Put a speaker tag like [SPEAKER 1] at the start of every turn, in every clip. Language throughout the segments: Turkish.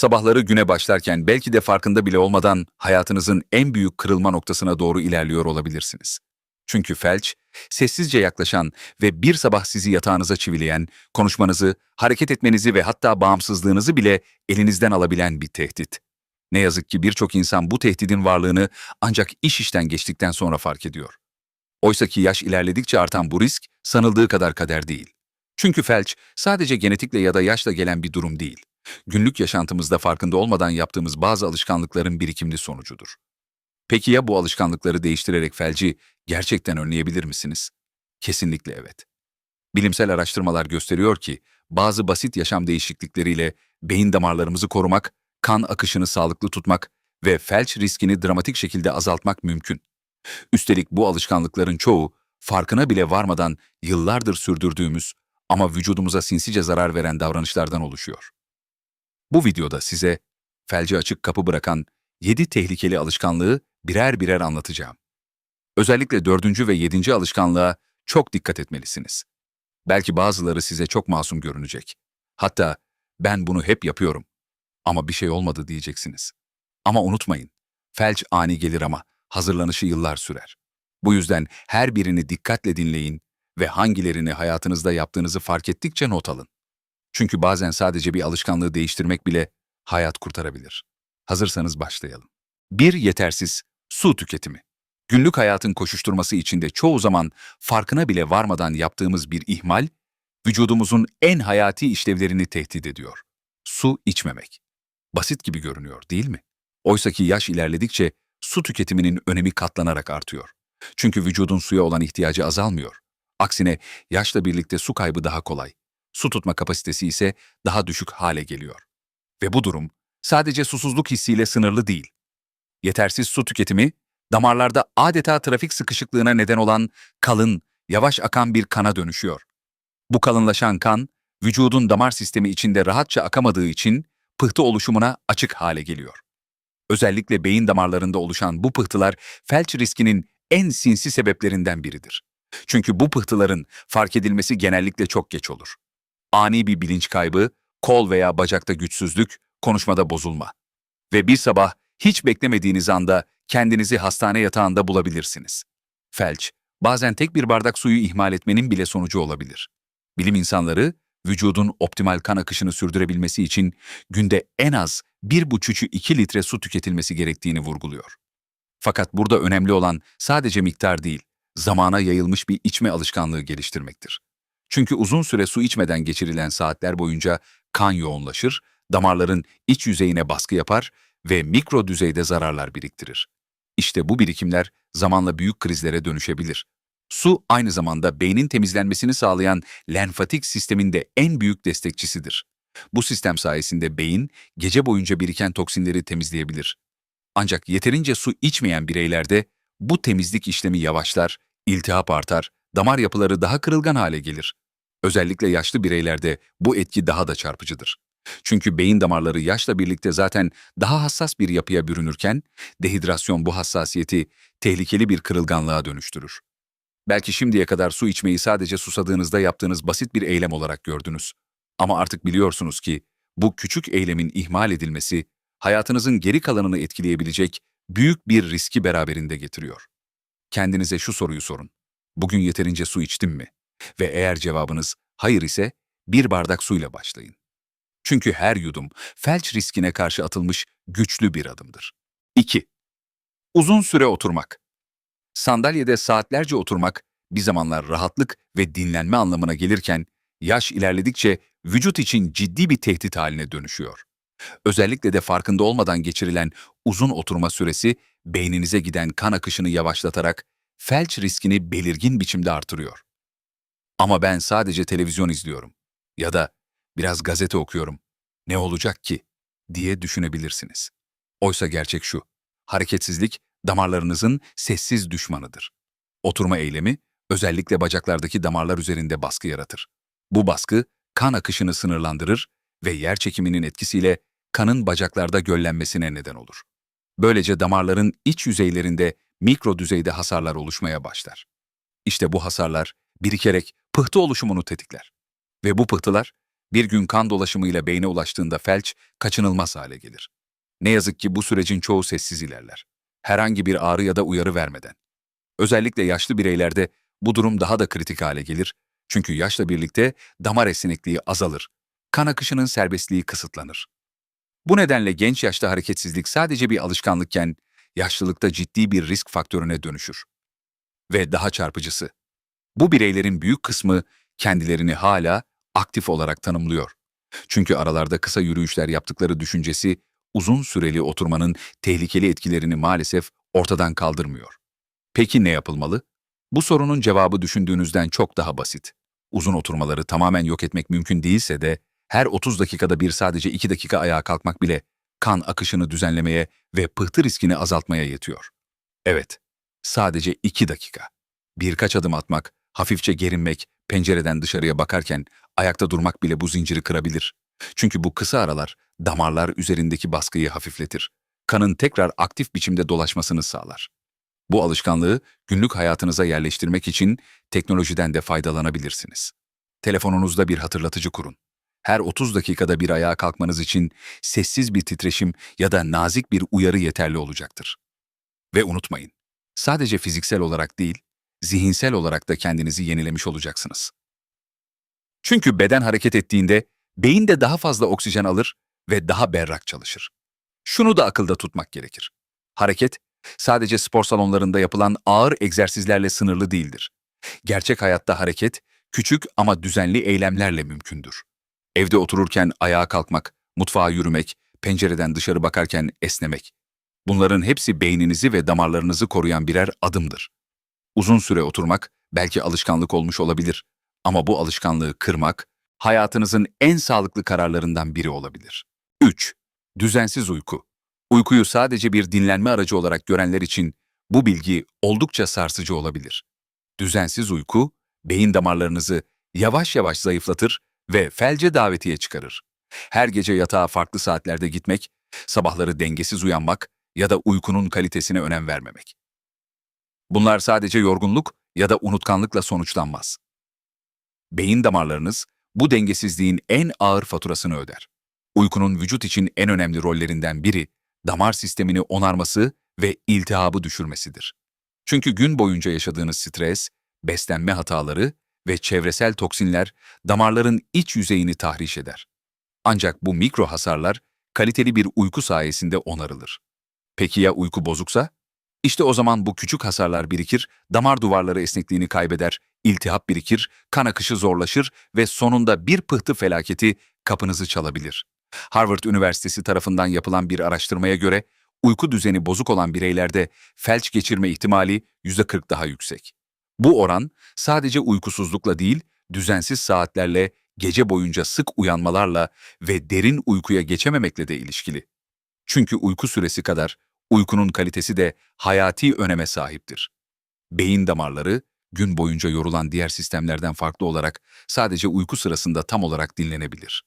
[SPEAKER 1] Sabahları güne başlarken belki de farkında bile olmadan hayatınızın en büyük kırılma noktasına doğru ilerliyor olabilirsiniz. Çünkü felç, sessizce yaklaşan ve bir sabah sizi yatağınıza çivileyen, konuşmanızı, hareket etmenizi ve hatta bağımsızlığınızı bile elinizden alabilen bir tehdit. Ne yazık ki birçok insan bu tehdidin varlığını ancak iş işten geçtikten sonra fark ediyor. Oysa ki yaş ilerledikçe artan bu risk sanıldığı kadar kader değil. Çünkü felç sadece genetikle ya da yaşla gelen bir durum değil. Günlük yaşantımızda farkında olmadan yaptığımız bazı alışkanlıkların birikimli sonucudur. Peki ya bu alışkanlıkları değiştirerek felci gerçekten önleyebilir misiniz? Kesinlikle evet. Bilimsel araştırmalar gösteriyor ki bazı basit yaşam değişiklikleriyle beyin damarlarımızı korumak, kan akışını sağlıklı tutmak ve felç riskini dramatik şekilde azaltmak mümkün. Üstelik bu alışkanlıkların çoğu farkına bile varmadan yıllardır sürdürdüğümüz ama vücudumuza sinsice zarar veren davranışlardan oluşuyor. Bu videoda size felci açık kapı bırakan 7 tehlikeli alışkanlığı birer birer anlatacağım. Özellikle dördüncü ve yedinci alışkanlığa çok dikkat etmelisiniz. Belki bazıları size çok masum görünecek. Hatta ben bunu hep yapıyorum ama bir şey olmadı diyeceksiniz. Ama unutmayın, felç ani gelir ama hazırlanışı yıllar sürer. Bu yüzden her birini dikkatle dinleyin ve hangilerini hayatınızda yaptığınızı fark ettikçe not alın. Çünkü bazen sadece bir alışkanlığı değiştirmek bile hayat kurtarabilir. Hazırsanız başlayalım. 1. Yetersiz su tüketimi. Günlük hayatın koşuşturması içinde çoğu zaman farkına bile varmadan yaptığımız bir ihmal, vücudumuzun en hayati işlevlerini tehdit ediyor. Su içmemek. Basit gibi görünüyor değil mi? Oysa ki yaş ilerledikçe su tüketiminin önemi katlanarak artıyor. Çünkü vücudun suya olan ihtiyacı azalmıyor. Aksine yaşla birlikte su kaybı daha kolay. Su tutma kapasitesi ise daha düşük hale geliyor. Ve bu durum sadece susuzluk hissiyle sınırlı değil. Yetersiz su tüketimi, damarlarda adeta trafik sıkışıklığına neden olan kalın, yavaş akan bir kana dönüşüyor. Bu kalınlaşan kan, vücudun damar sistemi içinde rahatça akamadığı için pıhtı oluşumuna açık hale geliyor. Özellikle beyin damarlarında oluşan bu pıhtılar felç riskinin en sinsi sebeplerinden biridir. Çünkü bu pıhtıların fark edilmesi genellikle çok geç olur. Ani bir bilinç kaybı, kol veya bacakta güçsüzlük, konuşmada bozulma. Ve bir sabah hiç beklemediğiniz anda kendinizi hastane yatağında bulabilirsiniz. Felç, bazen tek bir bardak suyu ihmal etmenin bile sonucu olabilir. Bilim insanları, vücudun optimal kan akışını sürdürebilmesi için günde en az 1,5-2 litre su tüketilmesi gerektiğini vurguluyor. Fakat burada önemli olan sadece miktar değil, zamana yayılmış bir içme alışkanlığı geliştirmektir. Çünkü uzun süre su içmeden geçirilen saatler boyunca kan yoğunlaşır, damarların iç yüzeyine baskı yapar ve mikro düzeyde zararlar biriktirir. İşte bu birikimler zamanla büyük krizlere dönüşebilir. Su aynı zamanda beynin temizlenmesini sağlayan lenfatik sistemin de en büyük destekçisidir. Bu sistem sayesinde beyin gece boyunca biriken toksinleri temizleyebilir. Ancak yeterince su içmeyen bireylerde bu temizlik işlemi yavaşlar, iltihap artar, damar yapıları daha kırılgan hale gelir. Özellikle yaşlı bireylerde bu etki daha da çarpıcıdır. Çünkü beyin damarları yaşla birlikte zaten daha hassas bir yapıya bürünürken, dehidrasyon bu hassasiyeti tehlikeli bir kırılganlığa dönüştürür. Belki şimdiye kadar su içmeyi sadece susadığınızda yaptığınız basit bir eylem olarak gördünüz. Ama artık biliyorsunuz ki bu küçük eylemin ihmal edilmesi, hayatınızın geri kalanını etkileyebilecek büyük bir riski beraberinde getiriyor. Kendinize şu soruyu sorun. Bugün yeterince su içtim mi? Ve eğer cevabınız hayır ise bir bardak suyla başlayın. Çünkü her yudum felç riskine karşı atılmış güçlü bir adımdır. 2. Uzun süre oturmak. Sandalyede saatlerce oturmak bir zamanlar rahatlık ve dinlenme anlamına gelirken yaş ilerledikçe vücut için ciddi bir tehdit haline dönüşüyor. Özellikle de farkında olmadan geçirilen uzun oturma süresi beyninize giden kan akışını yavaşlatarak felç riskini belirgin biçimde artırıyor. Ama ben sadece televizyon izliyorum ya da biraz gazete okuyorum. Ne olacak ki? diye düşünebilirsiniz. Oysa gerçek şu. Hareketsizlik damarlarınızın sessiz düşmanıdır. Oturma eylemi özellikle bacaklardaki damarlar üzerinde baskı yaratır. Bu baskı kan akışını sınırlandırır ve yer çekiminin etkisiyle kanın bacaklarda göllenmesine neden olur. Böylece damarların iç yüzeylerinde mikro düzeyde hasarlar oluşmaya başlar. İşte bu hasarlar birikerek pıhtı oluşumunu tetikler. Ve bu pıhtılar Bir gün kan dolaşımıyla beyne ulaştığında felç kaçınılmaz hale gelir. Ne yazık ki bu sürecin çoğu sessiz ilerler. Herhangi bir ağrı ya da uyarı vermeden. Özellikle yaşlı bireylerde bu durum daha da kritik hale gelir. Çünkü yaşla birlikte damar esnekliği azalır. Kan akışının serbestliği kısıtlanır. Bu nedenle genç yaşta hareketsizlik sadece bir alışkanlıkken yaşlılıkta ciddi bir risk faktörüne dönüşür. Ve daha çarpıcısı, bu bireylerin büyük kısmı kendilerini hala aktif olarak tanımlıyor. Çünkü aralarda kısa yürüyüşler yaptıkları düşüncesi uzun süreli oturmanın tehlikeli etkilerini maalesef ortadan kaldırmıyor. Peki ne yapılmalı? Bu sorunun cevabı düşündüğünüzden çok daha basit. Uzun oturmaları tamamen yok etmek mümkün değilse de her 30 dakikada bir sadece 2 dakika ayağa kalkmak bile kan akışını düzenlemeye ve pıhtı riskini azaltmaya yetiyor. Evet, sadece 2 dakika. Birkaç adım atmak, hafifçe gerinmek, pencereden dışarıya bakarken ayakta durmak bile bu zinciri kırabilir. Çünkü bu kısa aralar damarlar üzerindeki baskıyı hafifletir. Kanın tekrar aktif biçimde dolaşmasını sağlar. Bu alışkanlığı günlük hayatınıza yerleştirmek için teknolojiden de faydalanabilirsiniz. Telefonunuzda bir hatırlatıcı kurun. Her 30 dakikada bir ayağa kalkmanız için sessiz bir titreşim ya da nazik bir uyarı yeterli olacaktır. Ve unutmayın, sadece fiziksel olarak değil, zihinsel olarak da kendinizi yenilemiş olacaksınız. Çünkü beden hareket ettiğinde beyin de daha fazla oksijen alır ve daha berrak çalışır. Şunu da akılda tutmak gerekir. Hareket, sadece spor salonlarında yapılan ağır egzersizlerle sınırlı değildir. Gerçek hayatta hareket, küçük ama düzenli eylemlerle mümkündür. Evde otururken ayağa kalkmak, mutfağa yürümek, pencereden dışarı bakarken esnemek. Bunların hepsi beyninizi ve damarlarınızı koruyan birer adımdır. Uzun süre oturmak belki alışkanlık olmuş olabilir ama bu alışkanlığı kırmak hayatınızın en sağlıklı kararlarından biri olabilir. 3. Düzensiz uyku. Uykuyu sadece bir dinlenme aracı olarak görenler için bu bilgi oldukça sarsıcı olabilir. Düzensiz uyku, beyin damarlarınızı yavaş yavaş zayıflatır ve felce davetiye çıkarır. Her gece yatağa farklı saatlerde gitmek, sabahları dengesiz uyanmak ya da uykunun kalitesine önem vermemek. Bunlar sadece yorgunluk ya da unutkanlıkla sonuçlanmaz. Beyin damarlarınız bu dengesizliğin en ağır faturasını öder. Uykunun vücut için en önemli rollerinden biri damar sistemini onarması ve iltihabı düşürmesidir. Çünkü gün boyunca yaşadığınız stres, beslenme hataları ve çevresel toksinler damarların iç yüzeyini tahriş eder. Ancak bu mikro hasarlar kaliteli bir uyku sayesinde onarılır. Peki ya uyku bozuksa? İşte o zaman bu küçük hasarlar birikir, damar duvarları esnekliğini kaybeder, iltihap birikir, kan akışı zorlaşır ve sonunda bir pıhtı felaketi kapınızı çalabilir. Harvard Üniversitesi tarafından yapılan bir araştırmaya göre uyku düzeni bozuk olan bireylerde felç geçirme ihtimali %40 daha yüksek. Bu oran sadece uykusuzlukla değil, düzensiz saatlerle, gece boyunca sık uyanmalarla ve derin uykuya geçememekle de ilişkili. Çünkü uyku süresi kadar uykunun kalitesi de hayati öneme sahiptir. Beyin damarları, gün boyunca yorulan diğer sistemlerden farklı olarak sadece uyku sırasında tam olarak dinlenebilir.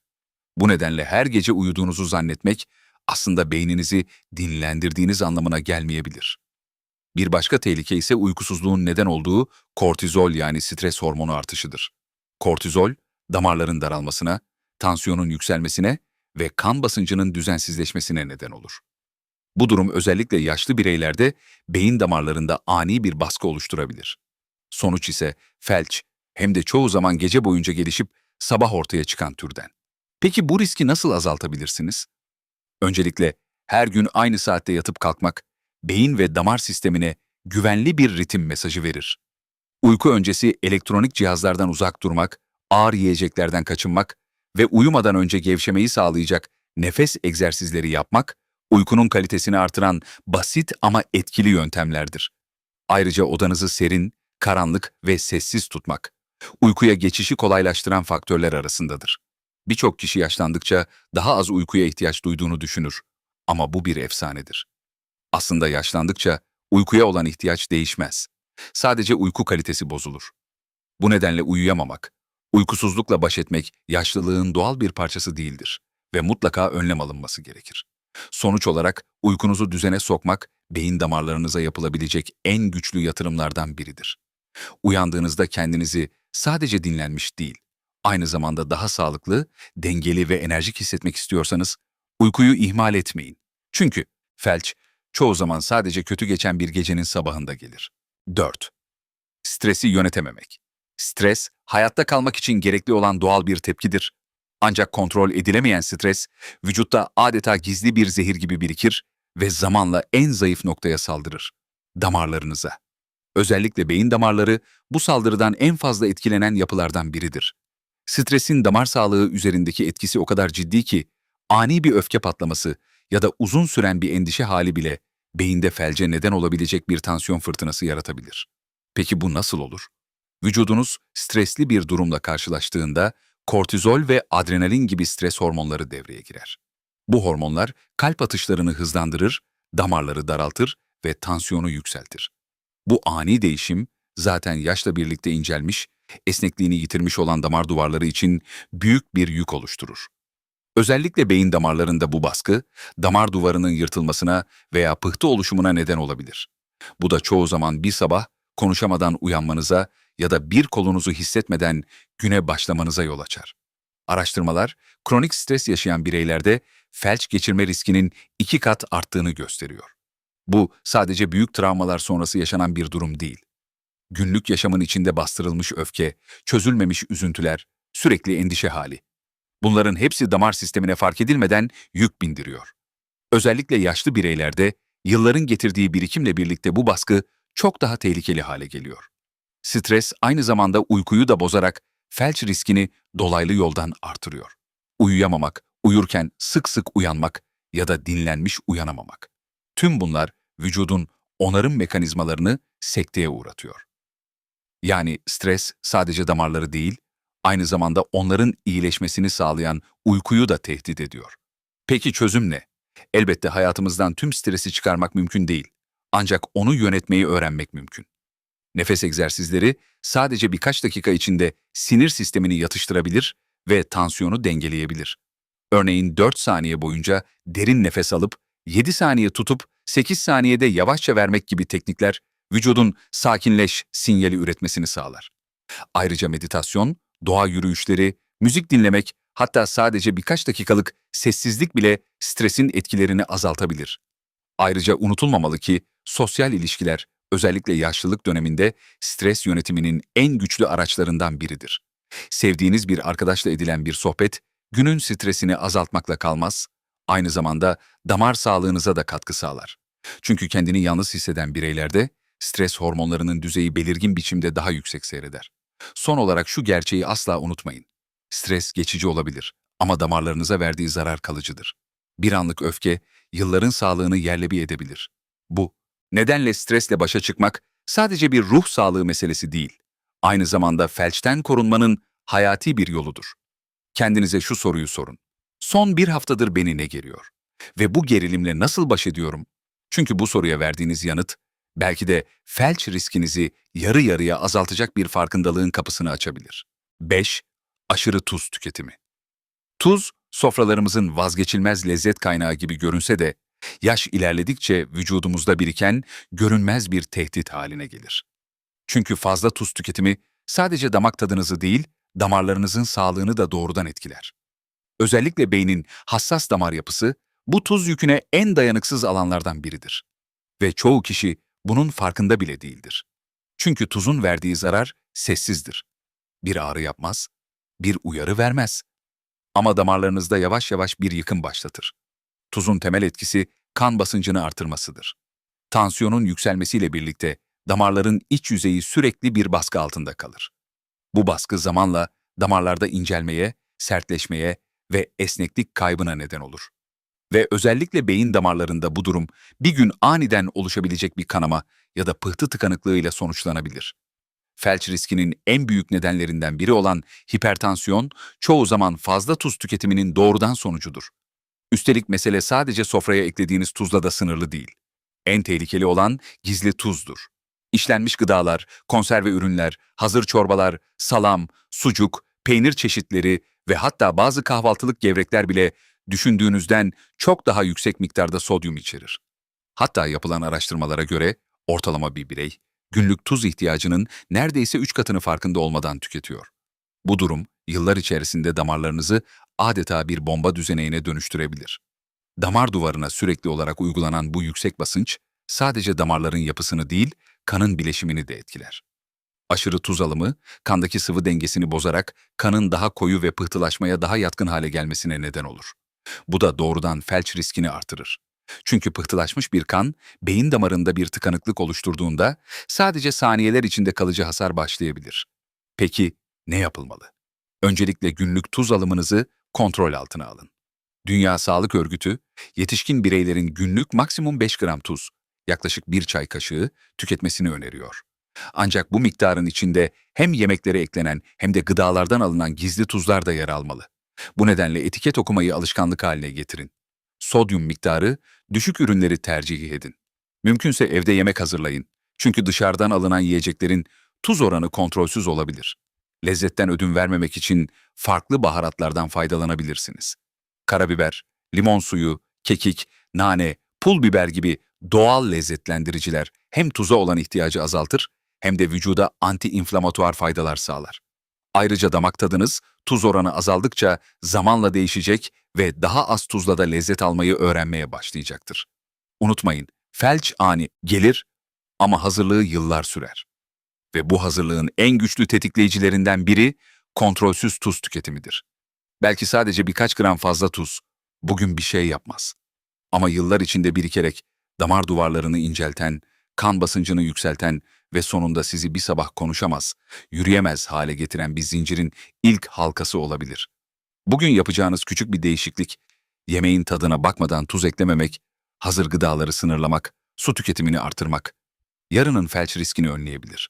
[SPEAKER 1] Bu nedenle her gece uyuduğunuzu zannetmek aslında beyninizi dinlendirdiğiniz anlamına gelmeyebilir. Bir başka tehlike ise uykusuzluğun neden olduğu kortizol yani stres hormonu artışıdır. Kortizol, damarların daralmasına, tansiyonun yükselmesine ve kan basıncının düzensizleşmesine neden olur. Bu durum özellikle yaşlı bireylerde beyin damarlarında ani bir baskı oluşturabilir. Sonuç ise felç, hem de çoğu zaman gece boyunca gelişip sabah ortaya çıkan türden. Peki bu riski nasıl azaltabilirsiniz? Öncelikle her gün aynı saatte yatıp kalkmak, beyin ve damar sistemine güvenli bir ritim mesajı verir. Uyku öncesi elektronik cihazlardan uzak durmak, ağır yiyeceklerden kaçınmak ve uyumadan önce gevşemeyi sağlayacak nefes egzersizleri yapmak, uykunun kalitesini artıran basit ama etkili yöntemlerdir. Ayrıca odanızı serin, karanlık ve sessiz tutmak, uykuya geçişi kolaylaştıran faktörler arasındadır. Birçok kişi yaşlandıkça daha az uykuya ihtiyaç duyduğunu düşünür. Ama bu bir efsanedir. Aslında yaşlandıkça uykuya olan ihtiyaç değişmez. Sadece uyku kalitesi bozulur. Bu nedenle uyuyamamak, uykusuzlukla baş etmek yaşlılığın doğal bir parçası değildir ve mutlaka önlem alınması gerekir. Sonuç olarak uykunuzu düzene sokmak, beyin damarlarınıza yapılabilecek en güçlü yatırımlardan biridir. Uyandığınızda kendinizi sadece dinlenmiş değil, aynı zamanda daha sağlıklı, dengeli ve enerjik hissetmek istiyorsanız uykuyu ihmal etmeyin. Çünkü felç çoğu zaman sadece kötü geçen bir gecenin sabahında gelir. 4. Stresi yönetememek. Stres, hayatta kalmak için gerekli olan doğal bir tepkidir. Ancak kontrol edilemeyen stres, vücutta adeta gizli bir zehir gibi birikir ve zamanla en zayıf noktaya saldırır. Damarlarınıza. Özellikle beyin damarları bu saldırıdan en fazla etkilenen yapılardan biridir. Stresin damar sağlığı üzerindeki etkisi o kadar ciddi ki, ani bir öfke patlaması ya da uzun süren bir endişe hali bile beyinde felce neden olabilecek bir tansiyon fırtınası yaratabilir. Peki bu nasıl olur? Vücudunuz stresli bir durumla karşılaştığında kortizol ve adrenalin gibi stres hormonları devreye girer. Bu hormonlar kalp atışlarını hızlandırır, damarları daraltır ve tansiyonu yükseltir. Bu ani değişim zaten yaşla birlikte incelmiş, esnekliğini yitirmiş olan damar duvarları için büyük bir yük oluşturur. Özellikle beyin damarlarında bu baskı, damar duvarının yırtılmasına veya pıhtı oluşumuna neden olabilir. Bu da çoğu zaman bir sabah konuşamadan uyanmanıza ya da bir kolunuzu hissetmeden güne başlamanıza yol açar. Araştırmalar, kronik stres yaşayan bireylerde felç geçirme riskinin iki kat arttığını gösteriyor. Bu sadece büyük travmalar sonrası yaşanan bir durum değil. Günlük yaşamın içinde bastırılmış öfke, çözülmemiş üzüntüler, sürekli endişe hali. Bunların hepsi damar sistemine fark edilmeden yük bindiriyor. Özellikle yaşlı bireylerde yılların getirdiği birikimle birlikte bu baskı çok daha tehlikeli hale geliyor. Stres aynı zamanda uykuyu da bozarak felç riskini dolaylı yoldan artırıyor. Uyuyamamak, uyurken sık sık uyanmak ya da dinlenmiş uyanamamak. Tüm bunlar vücudun onarım mekanizmalarını sekteye uğratıyor. Yani stres sadece damarları değil, aynı zamanda onların iyileşmesini sağlayan uykuyu da tehdit ediyor. Peki çözüm ne? Elbette hayatımızdan tüm stresi çıkarmak mümkün değil. Ancak onu yönetmeyi öğrenmek mümkün. Nefes egzersizleri sadece birkaç dakika içinde sinir sistemini yatıştırabilir ve tansiyonu dengeleyebilir. Örneğin 4 saniye boyunca derin nefes alıp 7 saniye tutup 8 saniyede yavaşça vermek gibi teknikler vücudun sakinleş sinyali üretmesini sağlar. Ayrıca meditasyon, doğa yürüyüşleri, müzik dinlemek, hatta sadece birkaç dakikalık sessizlik bile stresin etkilerini azaltabilir. Ayrıca unutulmamalı ki sosyal ilişkiler özellikle yaşlılık döneminde stres yönetiminin en güçlü araçlarından biridir. Sevdiğiniz bir arkadaşla edilen bir sohbet günün stresini azaltmakla kalmaz, aynı zamanda damar sağlığınıza da katkı sağlar. Çünkü kendini yalnız hisseden bireylerde stres hormonlarının düzeyi belirgin biçimde daha yüksek seyreder. Son olarak şu gerçeği asla unutmayın. Stres geçici olabilir ama damarlarınıza verdiği zarar kalıcıdır. Bir anlık öfke yılların sağlığını yerle bir edebilir. Bu, nedenle stresle başa çıkmak sadece bir ruh sağlığı meselesi değil, aynı zamanda felçten korunmanın hayati bir yoludur. Kendinize şu soruyu sorun. Son bir haftadır beni ne geriyor? Ve bu gerilimle nasıl baş ediyorum? Çünkü bu soruya verdiğiniz yanıt, belki de felç riskinizi yarı yarıya azaltacak bir farkındalığın kapısını açabilir. 5. Aşırı tuz tüketimi. Tuz, sofralarımızın vazgeçilmez lezzet kaynağı gibi görünse de, yaş ilerledikçe vücudumuzda biriken görünmez bir tehdit haline gelir. Çünkü fazla tuz tüketimi sadece damak tadınızı değil, damarlarınızın sağlığını da doğrudan etkiler. Özellikle beynin hassas damar yapısı bu tuz yüküne en dayanıksız alanlardan biridir. Ve çoğu kişi bunun farkında bile değildir. Çünkü tuzun verdiği zarar sessizdir. Bir ağrı yapmaz, bir uyarı vermez. Ama damarlarınızda yavaş yavaş bir yıkım başlatır. Tuzun temel etkisi kan basıncını artırmasıdır. Tansiyonun yükselmesiyle birlikte damarların iç yüzeyi sürekli bir baskı altında kalır. Bu baskı zamanla damarlarda incelmeye, sertleşmeye ve esneklik kaybına neden olur. Ve özellikle beyin damarlarında bu durum bir gün aniden oluşabilecek bir kanama ya da pıhtı tıkanıklığıyla sonuçlanabilir. Felç riskinin en büyük nedenlerinden biri olan hipertansiyon çoğu zaman fazla tuz tüketiminin doğrudan sonucudur. Üstelik mesele sadece sofraya eklediğiniz tuzla da sınırlı değil. En tehlikeli olan gizli tuzdur. İşlenmiş gıdalar, konserve ürünler, hazır çorbalar, salam, sucuk, peynir çeşitleri ve hatta bazı kahvaltılık gevrekler bile düşündüğünüzden çok daha yüksek miktarda sodyum içerir. Hatta yapılan araştırmalara göre ortalama bir birey günlük tuz ihtiyacının neredeyse 3 katını farkında olmadan tüketiyor. Bu durum yıllar içerisinde damarlarınızı adeta bir bomba düzeneğine dönüştürebilir. Damar duvarına sürekli olarak uygulanan bu yüksek basınç, sadece damarların yapısını değil, kanın bileşimini de etkiler. Aşırı tuz alımı, kandaki sıvı dengesini bozarak kanın daha koyu ve pıhtılaşmaya daha yatkın hale gelmesine neden olur. Bu da doğrudan felç riskini artırır. Çünkü pıhtılaşmış bir kan, beyin damarında bir tıkanıklık oluşturduğunda sadece saniyeler içinde kalıcı hasar başlayabilir. Peki ne yapılmalı? Öncelikle günlük tuz alımınızı kontrol altına alın. Dünya Sağlık Örgütü, yetişkin bireylerin günlük maksimum 5 gram tuz, yaklaşık bir çay kaşığı tüketmesini öneriyor. Ancak bu miktarın içinde hem yemeklere eklenen hem de gıdalardan alınan gizli tuzlar da yer almalı. Bu nedenle etiket okumayı alışkanlık haline getirin. Sodyum miktarı, düşük ürünleri tercih edin. Mümkünse evde yemek hazırlayın. Çünkü dışarıdan alınan yiyeceklerin tuz oranı kontrolsüz olabilir. Lezzetten ödün vermemek için farklı baharatlardan faydalanabilirsiniz. Karabiber, limon suyu, kekik, nane, pul biber gibi doğal lezzetlendiriciler hem tuza olan ihtiyacı azaltır hem de vücuda anti-inflamatuar faydalar sağlar. Ayrıca damak tadınız tuz oranı azaldıkça zamanla değişecek ve daha az tuzla da lezzet almayı öğrenmeye başlayacaktır. Unutmayın, felç ani gelir ama hazırlığı yıllar sürer. Ve bu hazırlığın en güçlü tetikleyicilerinden biri kontrolsüz tuz tüketimidir. Belki sadece birkaç gram fazla tuz bugün bir şey yapmaz. Ama yıllar içinde birikerek damar duvarlarını incelten, kan basıncını yükselten ve sonunda sizi bir sabah konuşamaz, yürüyemez hale getiren bir zincirin ilk halkası olabilir. Bugün yapacağınız küçük bir değişiklik, yemeğin tadına bakmadan tuz eklememek, hazır gıdaları sınırlamak, su tüketimini artırmak, yarının felç riskini önleyebilir.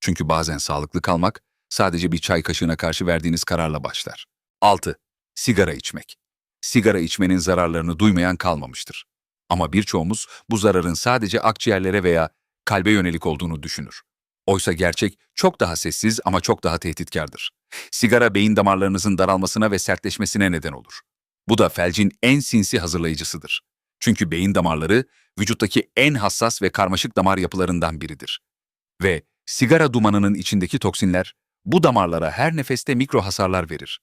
[SPEAKER 1] Çünkü bazen sağlıklı kalmak, sadece bir çay kaşığına karşı verdiğiniz kararla başlar. 6. Sigara içmek. Sigara içmenin zararlarını duymayan kalmamıştır. Ama birçoğumuz bu zararın sadece akciğerlere veya kalbe yönelik olduğunu düşünür. Oysa gerçek çok daha sessiz ama çok daha tehditkardır. Sigara beyin damarlarınızın daralmasına ve sertleşmesine neden olur. Bu da felcin en sinsi hazırlayıcısıdır. Çünkü beyin damarları vücuttaki en hassas ve karmaşık damar yapılarından biridir. Ve sigara dumanının içindeki toksinler bu damarlara her nefeste mikro hasarlar verir.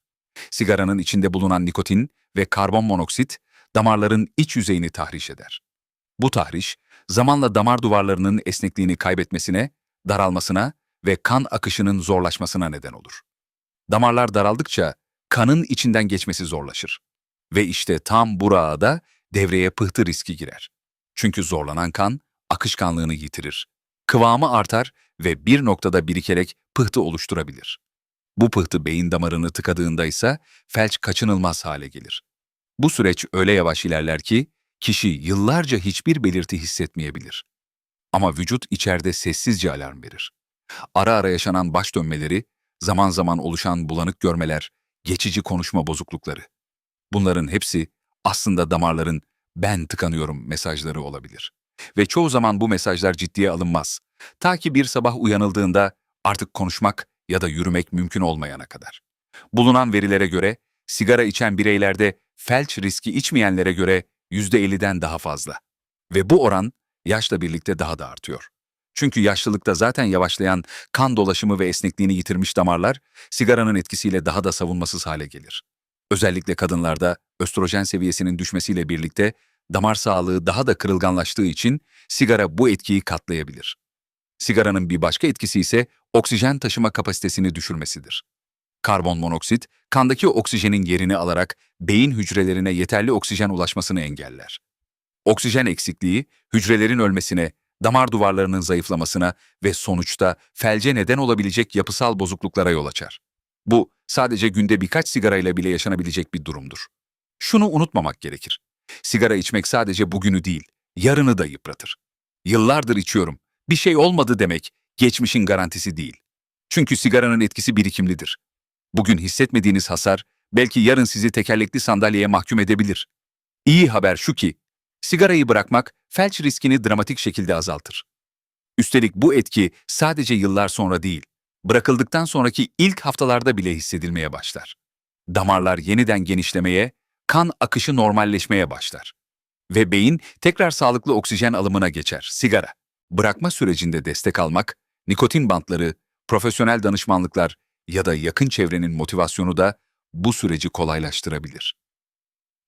[SPEAKER 1] Sigaranın içinde bulunan nikotin ve karbon monoksit damarların iç yüzeyini tahriş eder. Bu tahriş, zamanla damar duvarlarının esnekliğini kaybetmesine, daralmasına ve kan akışının zorlaşmasına neden olur. Damarlar daraldıkça kanın içinden geçmesi zorlaşır. Ve işte tam burada da devreye pıhtı riski girer. Çünkü zorlanan kan akışkanlığını yitirir. Kıvamı artar ve bir noktada birikerek pıhtı oluşturabilir. Bu pıhtı beyin damarını tıkadığında ise felç kaçınılmaz hale gelir. Bu süreç öyle yavaş ilerler ki kişi yıllarca hiçbir belirti hissetmeyebilir. Ama vücut içeride sessizce alarm verir. Ara ara yaşanan baş dönmeleri, zaman zaman oluşan bulanık görmeler, geçici konuşma bozuklukları. Bunların hepsi aslında damarların ben tıkanıyorum mesajları olabilir. Ve çoğu zaman bu mesajlar ciddiye alınmaz. Ta ki bir sabah uyanıldığında artık konuşmak ya da yürümek mümkün olmayana kadar. Bulunan verilere göre sigara içen bireylerde felç riski içmeyenlere göre %50'den daha fazla. Ve bu oran yaşla birlikte daha da artıyor. Çünkü yaşlılıkta zaten yavaşlayan kan dolaşımı ve esnekliğini yitirmiş damarlar sigaranın etkisiyle daha da savunmasız hale gelir. Özellikle kadınlarda östrojen seviyesinin düşmesiyle birlikte damar sağlığı daha da kırılganlaştığı için sigara bu etkiyi katlayabilir. Sigaranın bir başka etkisi ise oksijen taşıma kapasitesini düşürmesidir. Karbon monoksit, kandaki oksijenin yerini alarak beyin hücrelerine yeterli oksijen ulaşmasını engeller. Oksijen eksikliği, hücrelerin ölmesine, damar duvarlarının zayıflamasına ve sonuçta felce neden olabilecek yapısal bozukluklara yol açar. Bu, sadece günde birkaç sigarayla bile yaşanabilecek bir durumdur. Şunu unutmamak gerekir. Sigara içmek sadece bugünü değil, yarını da yıpratır. Yıllardır içiyorum, bir şey olmadı demek, geçmişin garantisi değil. Çünkü sigaranın etkisi birikimlidir. Bugün hissetmediğiniz hasar, belki yarın sizi tekerlekli sandalyeye mahkum edebilir. İyi haber şu ki, sigarayı bırakmak felç riskini dramatik şekilde azaltır. Üstelik bu etki sadece yıllar sonra değil, bırakıldıktan sonraki ilk haftalarda bile hissedilmeye başlar. Damarlar yeniden genişlemeye, kan akışı normalleşmeye başlar. Ve beyin tekrar sağlıklı oksijen alımına geçer, sigara. Bırakma sürecinde destek almak, nikotin bantları, profesyonel danışmanlıklar, ya da yakın çevrenin motivasyonu da bu süreci kolaylaştırabilir.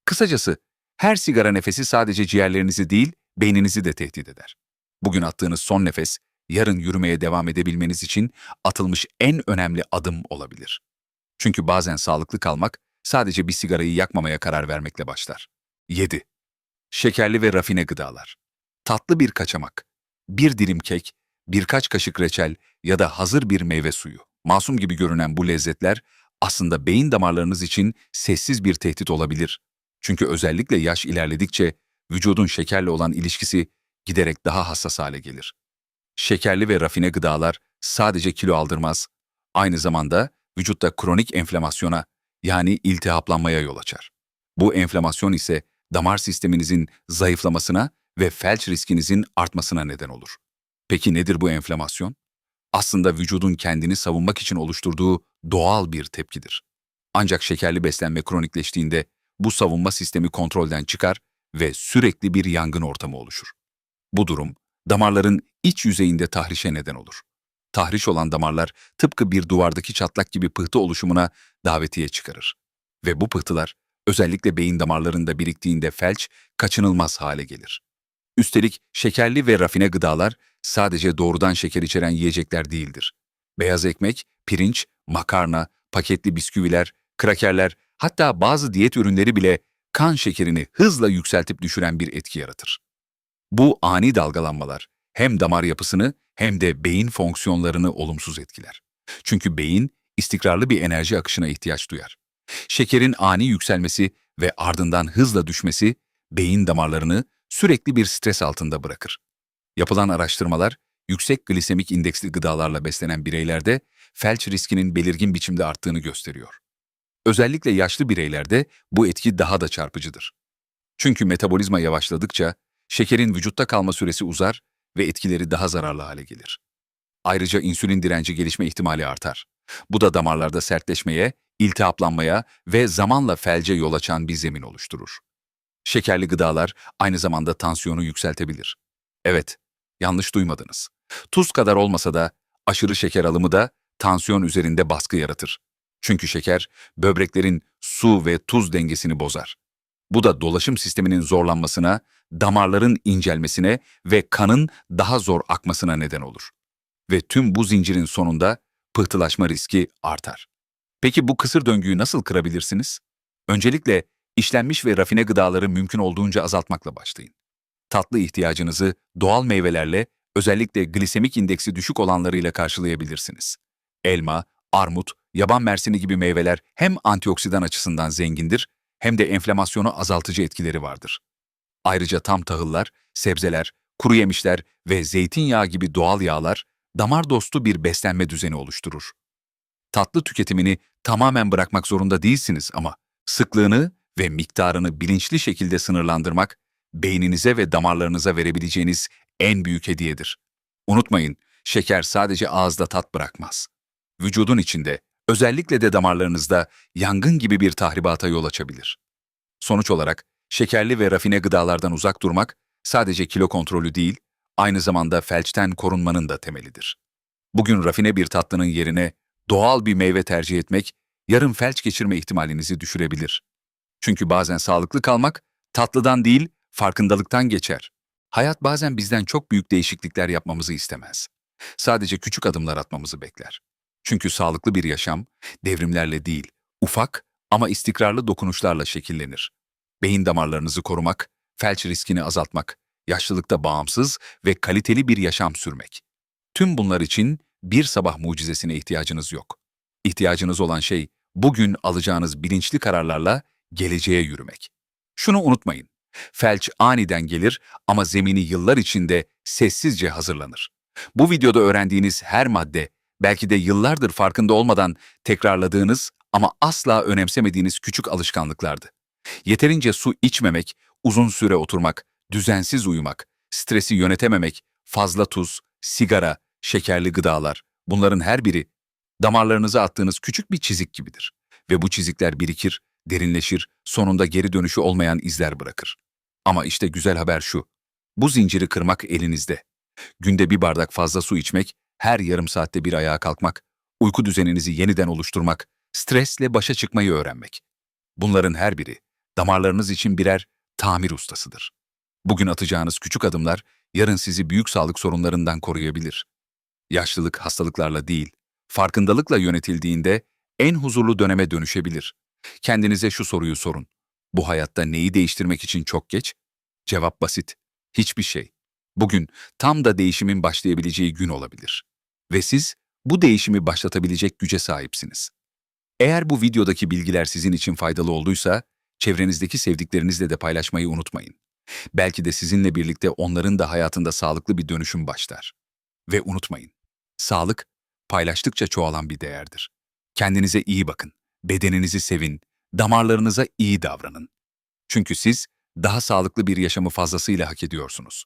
[SPEAKER 1] Kısacası her sigara nefesi sadece ciğerlerinizi değil, beyninizi de tehdit eder. Bugün attığınız son nefes, yarın yürümeye devam edebilmeniz için atılmış en önemli adım olabilir. Çünkü bazen sağlıklı kalmak sadece bir sigarayı yakmamaya karar vermekle başlar. 7. Şekerli ve rafine gıdalar. Tatlı bir kaçamak, bir dilim kek, birkaç kaşık reçel ya da hazır bir meyve suyu. Masum gibi görünen bu lezzetler aslında beyin damarlarınız için sessiz bir tehdit olabilir. Çünkü özellikle yaş ilerledikçe vücudun şekerle olan ilişkisi giderek daha hassas hale gelir. Şekerli ve rafine gıdalar sadece kilo aldırmaz, aynı zamanda vücutta kronik enflamasyona yani iltihaplanmaya yol açar. Bu enflamasyon ise damar sisteminizin zayıflamasına ve felç riskinizin artmasına neden olur. Peki nedir bu enflamasyon? Aslında vücudun kendini savunmak için oluşturduğu doğal bir tepkidir. Ancak şekerli beslenme kronikleştiğinde bu savunma sistemi kontrolden çıkar ve sürekli bir yangın ortamı oluşur. Bu durum damarların iç yüzeyinde tahrişe neden olur. Tahriş olan damarlar tıpkı bir duvardaki çatlak gibi pıhtı oluşumuna davetiye çıkarır. Ve bu pıhtılar özellikle beyin damarlarında biriktiğinde felç kaçınılmaz hale gelir. Üstelik şekerli ve rafine gıdalar sadece doğrudan şeker içeren yiyecekler değildir. Beyaz ekmek, pirinç, makarna, paketli bisküviler, krakerler, hatta bazı diyet ürünleri bile kan şekerini hızla yükseltip düşüren bir etki yaratır. Bu ani dalgalanmalar hem damar yapısını hem de beyin fonksiyonlarını olumsuz etkiler. Çünkü beyin istikrarlı bir enerji akışına ihtiyaç duyar. Şekerin ani yükselmesi ve ardından hızla düşmesi beyin damarlarını sürekli bir stres altında bırakır. Yapılan araştırmalar, yüksek glisemik indeksli gıdalarla beslenen bireylerde felç riskinin belirgin biçimde arttığını gösteriyor. Özellikle yaşlı bireylerde bu etki daha da çarpıcıdır. Çünkü metabolizma yavaşladıkça şekerin vücutta kalma süresi uzar ve etkileri daha zararlı hale gelir. Ayrıca insülin direnci gelişme ihtimali artar. Bu da damarlarda sertleşmeye, iltihaplanmaya ve zamanla felce yol açan bir zemin oluşturur. Şekerli gıdalar aynı zamanda tansiyonu yükseltebilir. Evet, yanlış duymadınız. Tuz kadar olmasa da aşırı şeker alımı da tansiyon üzerinde baskı yaratır. Çünkü şeker böbreklerin su ve tuz dengesini bozar. Bu da dolaşım sisteminin zorlanmasına, damarların incelmesine ve kanın daha zor akmasına neden olur. Ve tüm bu zincirin sonunda pıhtılaşma riski artar. Peki bu kısır döngüyü nasıl kırabilirsiniz? Öncelikle işlenmiş ve rafine gıdaları mümkün olduğunca azaltmakla başlayın. Tatlı ihtiyacınızı doğal meyvelerle, özellikle glisemik indeksi düşük olanlarıyla karşılayabilirsiniz. Elma, armut, yaban mersini gibi meyveler hem antioksidan açısından zengindir hem de enflamasyonu azaltıcı etkileri vardır. Ayrıca tam tahıllar, sebzeler, kuru yemişler ve zeytinyağı gibi doğal yağlar damar dostu bir beslenme düzeni oluşturur. Tatlı tüketimini tamamen bırakmak zorunda değilsiniz ama sıklığını ve miktarını bilinçli şekilde sınırlandırmak beyninize ve damarlarınıza verebileceğiniz en büyük hediyedir. Unutmayın, şeker sadece ağızda tat bırakmaz. Vücudun içinde, özellikle de damarlarınızda yangın gibi bir tahribata yol açabilir. Sonuç olarak şekerli ve rafine gıdalardan uzak durmak sadece kilo kontrolü değil, aynı zamanda felçten korunmanın da temelidir. Bugün rafine bir tatlının yerine doğal bir meyve tercih etmek, yarın felç geçirme ihtimalinizi düşürebilir. Çünkü bazen sağlıklı kalmak, tatlıdan değil, farkındalıktan geçer. Hayat bazen bizden çok büyük değişiklikler yapmamızı istemez. Sadece küçük adımlar atmamızı bekler. Çünkü sağlıklı bir yaşam, devrimlerle değil, ufak ama istikrarlı dokunuşlarla şekillenir. Beyin damarlarınızı korumak, felç riskini azaltmak, yaşlılıkta bağımsız ve kaliteli bir yaşam sürmek. Tüm bunlar için bir sabah mucizesine ihtiyacınız yok. İhtiyacınız olan şey bugün alacağınız bilinçli kararlarla geleceğe yürümek. Şunu unutmayın. Felç aniden gelir ama zemini yıllar içinde sessizce hazırlanır. Bu videoda öğrendiğiniz her madde belki de yıllardır farkında olmadan tekrarladığınız ama asla önemsemediğiniz küçük alışkanlıklardı. Yeterince su içmemek, uzun süre oturmak, düzensiz uyumak, stresi yönetememek, fazla tuz, sigara, şekerli gıdalar, bunların her biri damarlarınıza attığınız küçük bir çizik gibidir. Ve bu çizikler birikir, derinleşir, sonunda geri dönüşü olmayan izler bırakır. Ama işte güzel haber şu, bu zinciri kırmak elinizde. Günde bir bardak fazla su içmek, her yarım saatte bir ayağa kalkmak, uyku düzeninizi yeniden oluşturmak, stresle başa çıkmayı öğrenmek. Bunların her biri damarlarınız için birer tamir ustasıdır. Bugün atacağınız küçük adımlar yarın sizi büyük sağlık sorunlarından koruyabilir. Yaşlılık hastalıklarla değil, farkındalıkla yönetildiğinde en huzurlu döneme dönüşebilir. Kendinize şu soruyu sorun. Bu hayatta neyi değiştirmek için çok geç? Cevap basit. Hiçbir şey. Bugün tam da değişimin başlayabileceği gün olabilir. Ve siz bu değişimi başlatabilecek güce sahipsiniz. Eğer bu videodaki bilgiler sizin için faydalı olduysa, çevrenizdeki sevdiklerinizle de paylaşmayı unutmayın. Belki de sizinle birlikte onların da hayatında sağlıklı bir dönüşüm başlar. Ve unutmayın, sağlık paylaştıkça çoğalan bir değerdir. Kendinize iyi bakın, bedeninizi sevin, damarlarınıza iyi davranın. Çünkü siz daha sağlıklı bir yaşamı fazlasıyla hak ediyorsunuz.